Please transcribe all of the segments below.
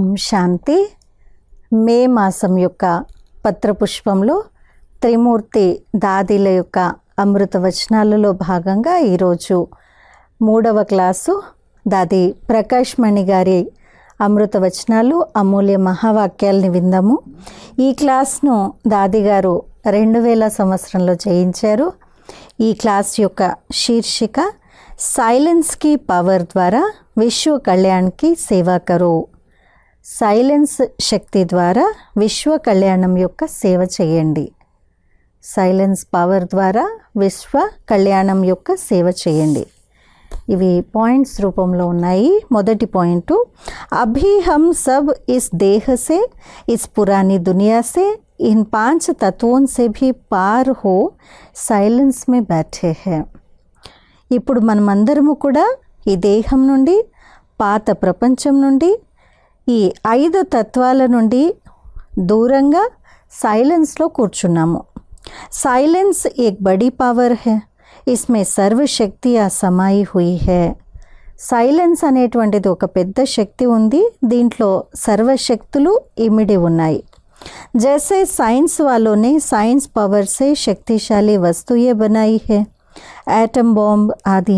ఓం శాంతి. మే మాసం యొక్క పత్రపుష్పంలో త్రిమూర్తి దాదిల యొక్క అమృత వచనాలలో భాగంగా ఈరోజు మూడవ క్లాసు దాది ప్రకాష్ మణి గారి అమృత వచనాలు అమూల్య మహావాక్యాల్ని విందాము. ఈ క్లాస్ను దాది గారు రెండు వేల సంవత్సరంలో చేయించారు ఈ క్లాస్ యొక్క శీర్షిక సైలెన్స్కి పవర్ ద్వారా విశ్వ కళ్యాణ్కి సేవ కరో. సైలెన్స్ శక్తి ద్వారా విశ్వ కళ్యాణం యొక్క సేవ చేయండి సైలెన్స్ పవర్ ద్వారా విశ్వ కళ్యాణం యొక్క సేవ చేయండి ఇవి పాయింట్స్ రూపంలో ఉన్నాయి మొదటి పాయింట్ అభి హమ్ సబ్ ఇస్ దేహ say is Purani Duniya say in పాంచ్ తత్వోं से भी पार हो సైలెన్స్ మే बैठे हैं ఇప్పుడు మనమందరము కూడా ఈ దేహం నుండి పాత ప్రపంచం నుండి ఈ ఐదు తత్వాల నుండి దూరంగా సైలెన్స్లో కూర్చున్నాము సైలెన్స్ ఏక్ బడి పవర్ హే ఇస్మే సర్వశక్తి ఆ సమాయి హుయి హే సైలెన్స్ అనేటువంటిది ఒక పెద్ద శక్తి ఉంది దీంట్లో సర్వశక్తులు ఇమిడి ఉన్నాయి जैसे साइंस वालों ने साइंस पावर से शक्तिशाली वस्तुएं बनाई है యాటమ్ బాంబ్ ఆది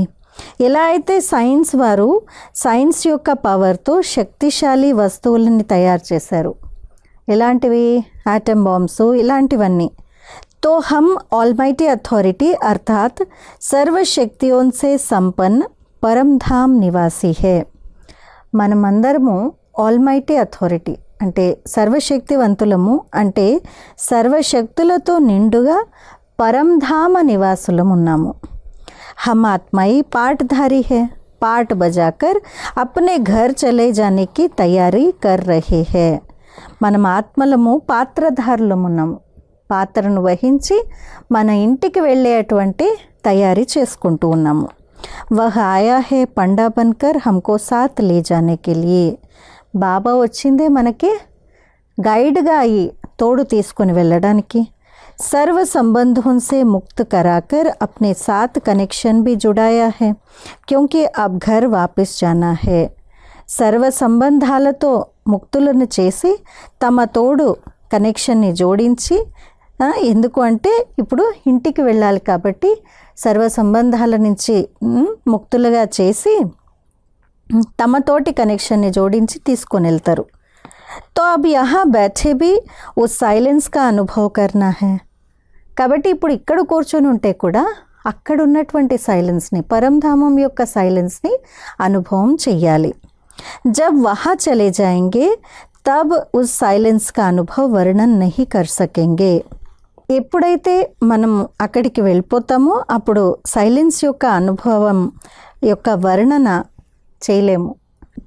ఎలా అయితే సైన్స్ వారు సైన్స్ యొక్క పవర్తో శక్తిశాలి వస్తువులని తయారు చేశారు ఎలాంటివి యాటమ్ బాంబ్స్ ఇలాంటివన్నీ तो हम ऑलमाइटी अथॉरिटी अर्थात सर्वशक्तियों से संपन्न परम धाम निवासी है మనమందరము ఆల్మైటీ అథారిటీ అంటే సర్వశక్తివంతులము అంటే సర్వశక్తులతో నిండుగా పరంధామ నివాసులం ఉన్నాము हम आत्माई पाठधारी है पाठ बजाकर अपने घर चले जाने की तैयारी कर रहे हैं మనం ఆత్మలము పాత్రధారులము ఉన్నాము పాత్రను వహించి మన ఇంటికి వెళ్ళేటువంటి తయారీ చేసుకుంటూ ఉన్నాము వహ ఆయా హే పండా బన్కర్ హమ్కో సాత్ లే జానే కే లియే బాబా వచ్చిందే మనకి గైడ్గా అయ్యి తోడు తీసుకొని వెళ్ళడానికి सर्व संबंधों से मुक्त कराकर अपने साथ कनेक्शन भी जुड़ाया है क्योंकि अब घर वापस जाना है సర్వ సంబంధాలతో ముక్తులను చేసి తమ తోడు కనెక్షన్ని జోడించి ఆ, ఎందుకు అంటే ఇప్పుడు ఇంటికి వెళ్ళాలి కాబట్టి సర్వ సంబంధాల నుంచి ఉమ్, ముక్తులుగా చేసి ఉమ్, తమ తోటి కనెక్షన్ని జోడించి తీసుకొని వెళ్తారు तो अब यहाँ बैठे भी उस साइलेंस का अनुभव करना है కాబట్టి ఇప్పుడు ఇక్కడ కూర్చొని ఉంటే కూడా అక్కడ ఉన్నటువంటి సైలెన్స్ని పరంధామం యొక్క సైలెన్స్ని అనుభవం చెయ్యాలి जब वहाँ चले जाएंगे तब उस साइलेंस का अनुभव वर्णन नहीं कर सकेंगे ఎప్పుడైతే మనం అక్కడికి వెళ్ళిపోతామో అప్పుడు సైలెన్స్ యొక్క అనుభవం యొక్క వర్ణన చేయలేము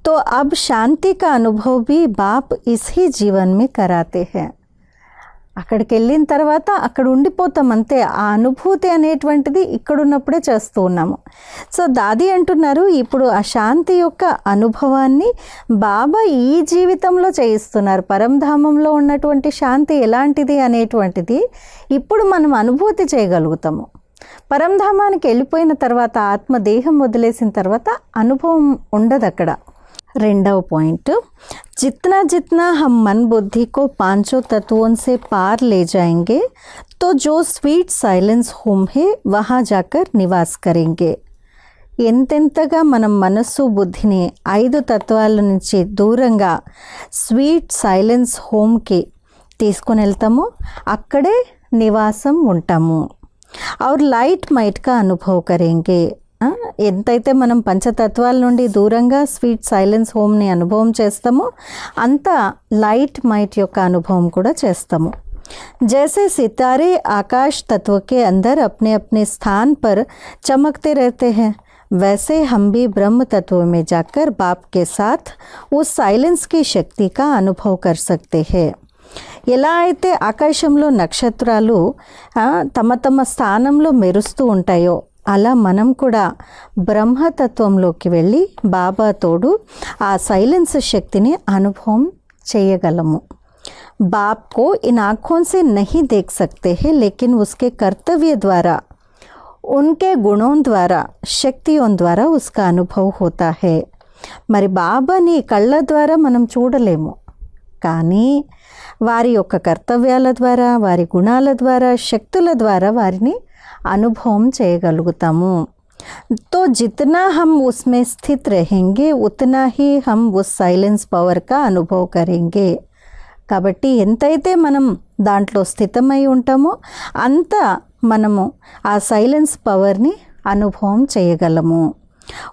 तो अब शांति का अनुभव भी बाप इसी जीवन में कराते हैं అక్కడికి వెళ్ళిన తర్వాత అక్కడ ఉండిపోతాం అంతే ఆ అనుభూతి అనేటువంటిది ఇక్కడ ఉన్నప్పుడే చేస్తూ ఉన్నాము సో దాది అంటున్నారు ఇప్పుడు ఆ శాంతి యొక్క అనుభవాన్ని బాబా ఈ జీవితంలో చేయిస్తున్నారు పరంధామంలో ఉన్నటువంటి శాంతి ఎలాంటిది అనేటువంటిది ఇప్పుడు మనం అనుభూతి చేయగలుగుతాము పరంధామానికి వెళ్ళిపోయిన తర్వాత ఆత్మ దేహం వదిలేసిన తర్వాత అనుభవం ఉండదు అక్కడ రెండవ పాయింట్ जितना जितना हम मन बुद्धि को पांचों तत्वों से पार ले जाएंगे तो जो स्वीट साइलेंस होम है वहाँ जाकर निवास करेंगे ఎంతెంతగా మనం మనస్సు బుద్ధిని ఐదు తత్వాల నుంచి దూరంగా స్వీట్ సైలెన్స్ హోమ్కి తీసుకుని వెళ్తామో అక్కడే నివాసం ఉంటాము और लाइट माइट का अनुभव करेंगे ఆ, ఎంతైతే మనం పంచతత్వాల నుండి దూరంగా స్వీట్ సైలెన్స్ హోమ్ని అనుభవం చేస్తామో అంత లైట్ మైట్ యొక్క అనుభవం కూడా చేస్తాము जैसे सितारे आकाश तत्व के अंदर अपने अपने स्थान पर चमकते रहते हैं वैसे हम भी ब्रह्म तत्व में जाकर बाप के साथ उस साइलेंस की शक्ति का अनुभव कर सकते हैं ఎలా అయితే ఆకాశంలో నక్షత్రాలు ఆ, తమ తమ స్థానంలో మెరుస్తూ ఉంటాయో అలా మనం కూడా బ్రహ్మతత్వంలోకి వెళ్ళి బాబా తోడు ఆ సైలెన్స్ శక్తిని అనుభవం చేయగలము बाप को इन आँखों से नहीं देख सकते हैं लेकिन उसके कर्तव्य द्वारा उनके गुणों द्वारा शक्तियों द्वारा उसका अनुभव होता है మరి బాబాని కళ్ళ ద్వారా మనం చూడలేము కానీ వారి యొక్క కర్తవ్యాల ద్వారా వారి గుణాల ద్వారా శక్తుల ద్వారా వారిని అనుభవం చేయగలుగుతాము तो जितना हम उसमें स्थित रहेंगे उतना ही हम उस సైలెన్స్ పవర్ కా అనుభవ్ కరెంగే కాబట్టి ఎంతైతే మనం దాంట్లో స్థితమై ఉంటామో అంత మనము ఆ సైలెన్స్ పవర్ని అనుభవం చేయగలము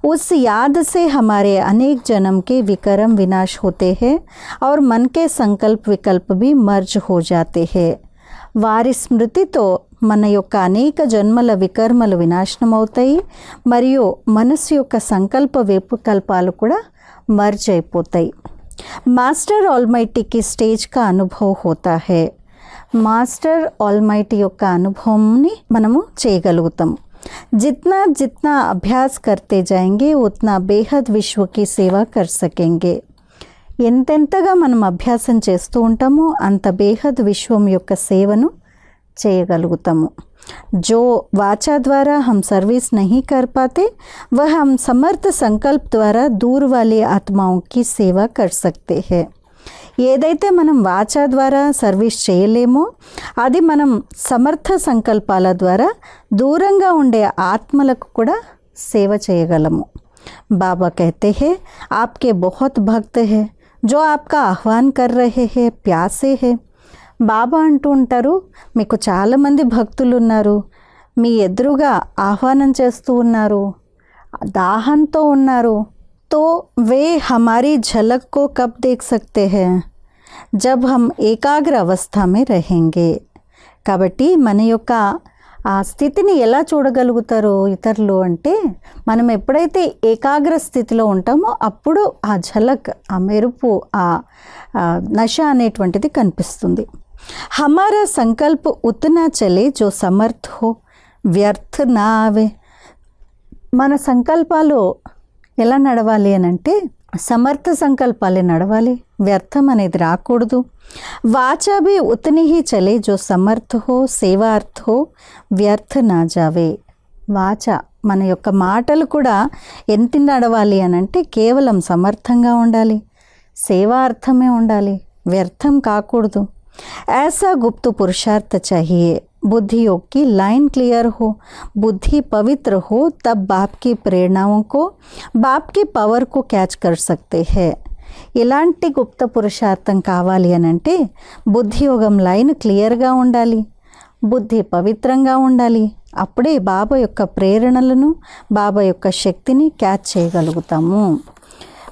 उस याद से हमारे अनेक जन्म के विक्रम विनाश होते हैं और मन के संकल्प विकल्प भी मर्ज हो जाते हैं వారి స్మృతితో మన యొక్క అనేక జన్మల వికర్మలు వినాశనం అవుతాయి మరియు మనసు యొక్క సంకల్ప వికల్పాలు కూడా మర్జ్ అయిపోతాయి మాస్టర్ ఆల్మైటీకి స్టేజ్ కా అనుభవ్ హోతా హే మాస్టర్ ఆల్మైటీ యొక్క అనుభవంని మనము చేయగలుగుతాం जितना जितना अभ्यास करते जाएंगे उतना बेहद विश्व की सेवा कर सकेंगे ఎంతెంతగా మనం అభ్యాసం చేస్తూ ఉంటామో అంత బేహద్ విశ్వం యొక్క సేవను చేయగలుగుతాము जो वाचा द्वारा हम सर्विस नहीं कर पाते वह हम समर्थ संकल्प द्वारा दूर वाली आत्माओं की सेवा कर सकते हैं ఏదైతే మనం వాచా ద్వారా సర్వీస్ చేయలేమో అది మనం సమర్థ సంకల్పాల ద్వారా దూరంగా ఉండే ఆత్మలకు కూడా సేవ చేయగలము बाबा कहते हैं आपके बहुत भक्त हैं जो आपका आह्वान कर रहे हैं प्यासे हैं బాబా అంటూ ఉంటారు మీకు చాలామంది భక్తులు ఉన్నారు మీ ఎదురుగా ఆహ్వానం చేస్తూ ఉన్నారు దాహంతో ఉన్నారు तो वे हमारी झलक को कब देख सकते हैं जब हम ఏకాగ్ర అవస్థ में रहेंगे కాబట్టి మన యొక్క ఆ స్థితిని ఎలా చూడగలుగుతారో ఇతరులు అంటే మనం ఎప్పుడైతే ఏకాగ్ర స్థితిలో ఉంటామో అప్పుడు ఆ ఝలక్ ఆ మెరుపు ఆ నశ అనేటువంటిది కనిపిస్తుంది. హమారా సంకల్ప్ ఉత్నా చలే జో సమర్థ హో వ్యర్థ నావే. మన సంకల్పాలు ఎలా నడవాలి అని అంటే సమర్థ సంకల్పాలే నడవాలి. వ్యర్థం అనేది రాకూడదు వాచా भी उतनी ही चले जो समर्थ हो సేవార్థ हो వ్యర్థ నా జావే వాచ మన యొక్క మాటలు కూడా ఎంత నడవాలి అని అంటే కేవలం సమర్థంగా ఉండాలి సేవార్థమే ఉండాలి వ్యర్థం కాకూడదు ऐसा गुप्त पुरुषार्थ चाहिए बुद्धि योग की लाइन क्लियर हो बुद्धि पवित्र हो तब बाप की प्रेरणाओं को बाप की पवर को कैच कर सकते हैं ఇలాంటి గుప్త పురుషార్థం కావాలి అని అంటే బుద్ధి యోగం లైన్ క్లియర్గా ఉండాలి బుద్ధి పవిత్రంగా ఉండాలి అప్పుడే బాబా యొక్క ప్రేరణలను బాబా యొక్క శక్తిని క్యాచ్ చేయగలుగుతాము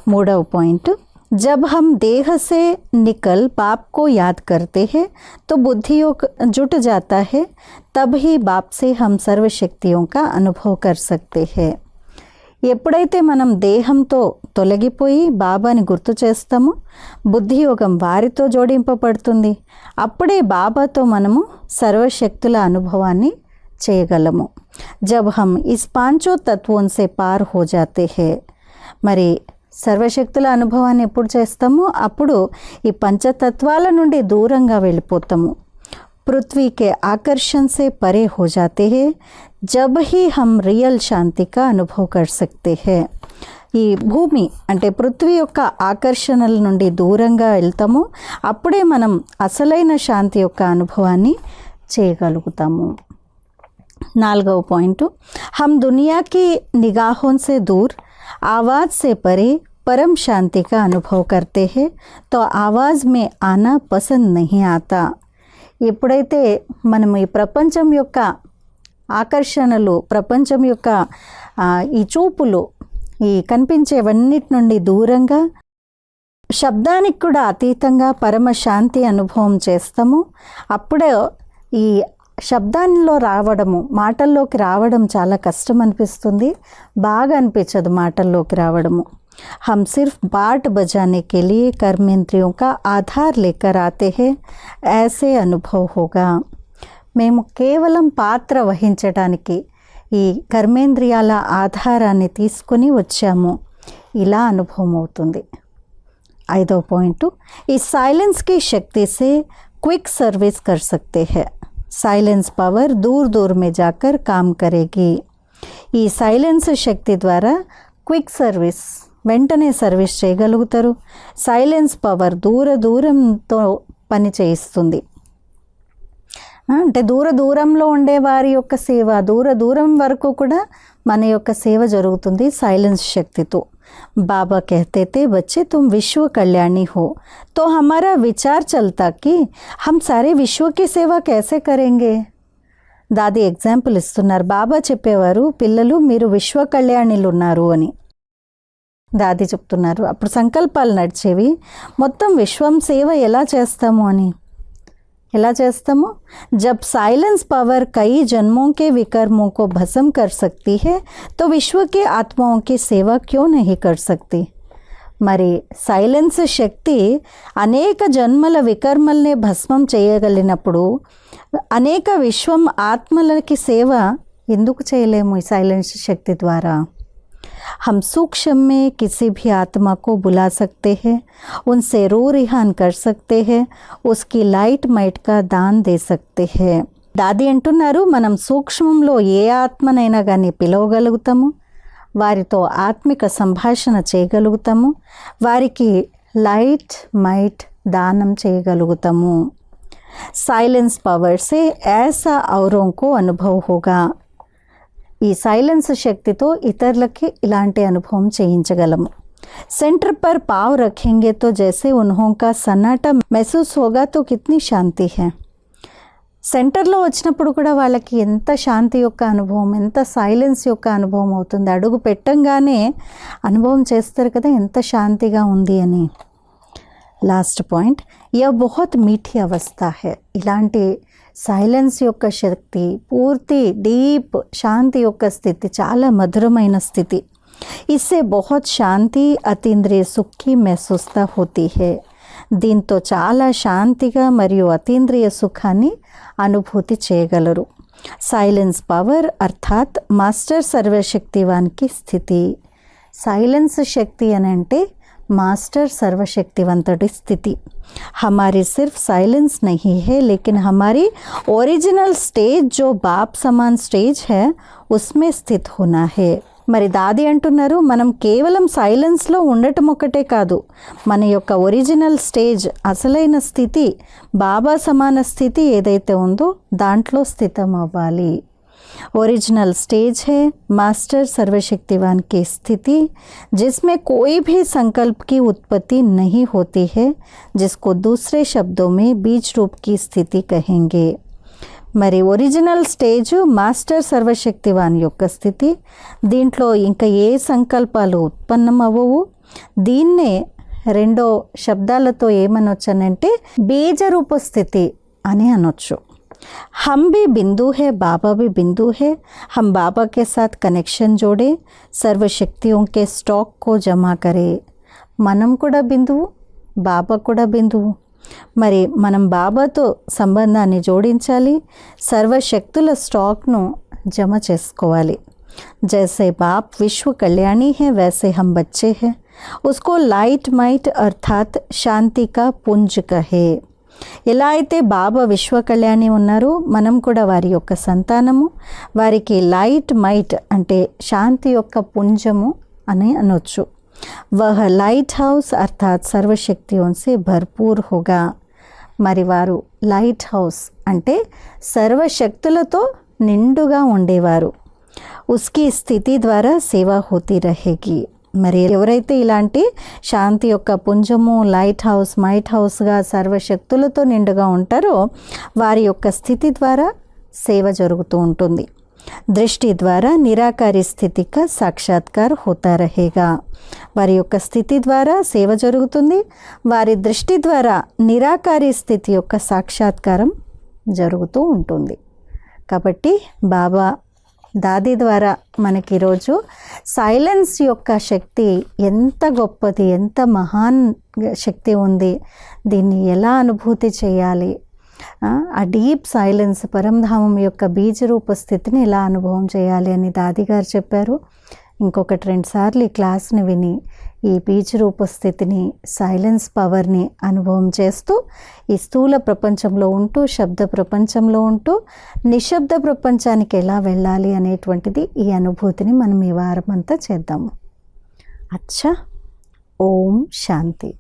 మూడవ పాయింట్ जब हम देह से निकल बाप को याद करते हैं तो बुद्धि योग जुट जाता है तब ही बाप से हम सर्व शक्तियों का अनुभव कर सकते हैं ఎప్పుడైతే మనం దేహంతో తొలగిపోయి బాబాని గుర్తు చేస్తామో బుద్ధి యోగం వారితో జోడింపబడుతుంది. అప్పుడే బాబాతో మనము సర్వశక్తుల అనుభవాన్ని చేయగలము. జబ్ హమ్ ఇస్ పాంచో సే పార్ హో జాతే హే. మరి సర్వశక్తుల అనుభవాన్ని ఎప్పుడు చేస్తామో అప్పుడు ఈ పంచతత్వాల నుండి దూరంగా వెళ్ళిపోతాము. पृथ्वी के आकर्षण से परे हो जाते हैं जब ही हम रियल शांति का अनुभव कर सकते हैं ఈ భూమి అంటే పృథ్వీ యొక్క ఆకర్షణల నుండి దూరంగా వెళ్తామో అప్పుడే మనం అసలైన శాంతి యొక్క అనుభవాన్ని చేయగలుగుతాము నాలుగవ పాయింట్ हम दुनिया की निगाहों से दूर आवाज़ से परे परम शांति का अनुभव करते हैं तो आवाज़ में आना पसंद नहीं आता ఎప్పుడైతే మనం ఈ ప్రపంచం యొక్క ఆకర్షణలు ప్రపంచం యొక్క ఈ చూపులు ఈ కనిపించేవన్నిటి నుండి దూరంగా శబ్దానికి కూడా అతీతంగా పరమశాంతి అనుభవం చేస్తాము. అప్పుడే ఈ శబ్దాల్లో రావడము మాటల్లోకి రావడం చాలా కష్టం అనిపిస్తుంది. బాగా అనిపించదు మాటల్లోకి రావడము. हम सिर्फ बाट बजाने के लिए कर्मेंद्रियों का आधार लेकर आते हैं ऐसे अनुभव होगा మేము కేవలం పాత్ర వహించడానికి ఈ కర్మేంద్రియాల ఆధారాన్ని తీసుకొని వచ్చాము ఇలా అనుభవం అవుతుంది ఐదో పాయింట్ ఈ साइलेंस की शक्ति से क्विक सर्विस कर सकते हैं साइलेंस पावर दूर दूर में जाकर काम करेगी ఈ సైలెన్స్ శక్తి ద్వారా క్విక్ సర్వీస్ వెంటనే సర్వీస్ చేయగలుగుతారు సైలెన్స్ పవర్ దూర దూరంతో పని చేయిస్తుంది ఆ, అంటే దూర దూరంలో ఉండే వారి యొక్క సేవ దూర దూరం వరకు కూడా మన యొక్క సేవ జరుగుతుంది సైలెన్స్ శక్తితో बाबा कहते थे बच्चे तुम विश्व कल्याणी हो तो हमारा विचार चलता कि हम सारे विश्व की सेवा कैसे करेंगे దాది ఎగ్జాంపుల్ ఇస్తున్నారు బాబా చెప్పేవారు పిల్లలు మీరు విశ్వ కళ్యాణిలు ఉన్నారు అని దాది చెప్తున్నారు అప్పుడు సంకల్పాలు నడిచేవి మొత్తం విశ్వం సేవ ఎలా చేస్తాము అని ఎలా చేస్తాము जब साइलेंस पावर कई जन्मों के विकर्मों को भस्म कर सकती है तो विश्व के आत्माओं की सेवा क्यों नहीं कर सकती మరి సైలెన్స్ శక్తి అనేక జన్మల వికర్మల్ని భస్మం చేయగలిగినప్పుడు అనేక విశ్వం ఆత్మలకి సేవ ఎందుకు చేయలేము ఈ సైలెన్స్ శక్తి ద్వారా हम सूक्ष्म में किसी भी आत्मा को बुला सकते हैं उनसे रो रिहान कर सकते हैं उसकी लाइट माइट का दान दे सकते हैं దాది అంటున్నారు మనం సూక్ష్మంలో ఏ ఆత్మనైనా కానీ పిలవగలుగుతాము వారితో ఆత్మిక సంభాషణ చేయగలుగుతాము వారికి లైట్ మైట్ దానం చేయగలుగుతాము साइलेंस पावर से ऐसा औरों को अनुभव होगा ఈ సైలెన్స్ శక్తితో ఇతరులకి ఇలాంటి అనుభవం చేయించగలము. సెంటర్ పర్ పావ్ रखेंगे तो जैसे సన్నాట మెసూస్ सन्नाटा महसूस होगा तो సెంటర్లో వచ్చినప్పుడు కూడా వాళ్ళకి ఎంత శాంతి యొక్క అనుభవం ఎంత సైలెన్స్ యొక్క అనుభవం అవుతుంది. అడుగు పెట్టంగానే అనుభవం చేస్తారు కదా ఎంత శాంతిగా ఉంది అని. లాస్ట్ పాయింట్ యా బహుత్ మీఠీ అవస్థ హే. ఇలాంటి సైలెన్స్ యొక్క శక్తి పూర్తి డీప్ శాంతి యొక్క స్థితి చాలా మధురమైన స్థితి. ఇస్సే బహుత్ శాంతి అతీంద్రియ సుఖి మెహసూస్తా హోతీ హే. దీంతో చాలా శాంతిగా మరియు అతీంద్రియ సుఖాన్ని అనుభూతి చేయగలరు. సైలెన్స్ పవర్ అర్థాత్ మాస్టర్ సర్వశక్తివానికి స్థితి. సైలెన్స్ శక్తి అని అంటే మాస్టర్ సర్వశక్తివంతుడి స్థితి. हमारी సిర్ఫ్ సైలెన్స్ नहीं హే లేకిన్ हमारी ఒరిజినల్ స్టేజ్ జో బాప్ సమాన్ స్టేజ్ హే ఉస్మే స్థిత్ होना హే. మరి దాది అంటున్నారు మనం కేవలం సైలెన్స్లో ఉండటం ఒక్కటే కాదు మన యొక్క ఒరిజినల్ స్టేజ్ అసలైన స్థితి బాబా సమాన స్థితి ఏదైతే ఉందో దాంట్లో స్థితం అవ్వాలి ओरिजिनल स्टेज है मास्टर सर्वशक्तिवान की स्थिति जिसमें कोई भी संकल्प की उत्पत्ति नहीं होती है जिसको दूसरे शब्दों में बीज रूप की स्थिति कहेंगे మరి ఒరిజినల్ స్టేజ్ మాస్టర్ సర్వశక్తివాన్ యొక్క స్థితి దీంట్లో ఇంకా ఏ సంకల్పాలు ఉత్పన్నం అవ్వవు దీన్నే రెండో శబ్దాలతో ఏమనొచ్చనంటే బీజరూప స్థితి అని అనొచ్చు हम भी बिंदु है बाबा भी बिंदु है हम बाबा के साथ कनेक्शन जोड़े सर्व शक्तियों के स्टॉक को जमा करें మనం కూడా బిందువు బాబా కూడా బిందువు మరి మనం బాబాతో సంబంధాన్ని జోడించాలి సర్వశక్తుల స్టాక్ను జమ చేసుకోవాలి जैसे बाप विश्व कल्याणी है वैसे हम बच्चे हैं उसको लाइट माइट अर्थात शांति का पुंज कहे ఎలా అయితే బాబా విశ్వ కళ్యాణి ఉన్నారో మనం కూడా వారి యొక్క సంతానము వారికి లైట్ మైట్ అంటే శాంతి యొక్క పుంజము అని అనొచ్చు. వహ లైట్ హౌస్ అర్థాత్ సర్వశక్తియోన్సే భర్పూర్ హోగా. మరి వారు లైట్ హౌస్ అంటే సర్వశక్తులతో నిండుగా ఉండేవారు. ఉస్కి స్థితి ద్వారా సేవ హోతీ రహేగి. మరి ఎవరైతే ఇలాంటి శాంతి యొక్క పుంజము లైట్ హౌస్ మైట్ హౌస్గా సర్వశక్తులతో నిండుగా ఉంటారో వారి యొక్క స్థితి ద్వారా సేవ జరుగుతూ ఉంటుంది. దృష్టి ద్వారా నిరాకారి స్థితిక సాక్షాత్కార్ హోతా రహేగా వారి యొక్క స్థితి ద్వారా సేవ జరుగుతుంది. వారి దృష్టి ద్వారా నిరాకారి స్థితి యొక్క సాక్షాత్కారం జరుగుతూ ఉంటుంది. కాబట్టి బాబా దాది ద్వారా మనకి ఈరోజు సైలెన్స్ యొక్క శక్తి ఎంత గొప్పది ఎంత మహాన్ శక్తి ఉంది దీన్ని ఎలా అనుభూతి చేయాలి? ఆ, డీప్ సైలెన్స్ పరంధామం యొక్క బీజరూప స్థితిని ఎలా అనుభవం చేయాలి అని దాది గారు చెప్పారు. ఇంకొకటి రెండు సార్లు ఈ క్లాస్ని విని ఈ పీచ్ రూపస్థితిని సైలెన్స్ పవర్ని అనుభవం చేస్తూ ఈ స్థూల ప్రపంచంలో ఉంటూ శబ్ద ప్రపంచంలో ఉంటూ నిశ్శబ్ద ప్రపంచానికి ఎలా వెళ్ళాలి అనేటువంటిది ఈ అనుభూతిని మనం ఈ వారం అంతా చేద్దాము. అచ్చా! ఓం శాంతి.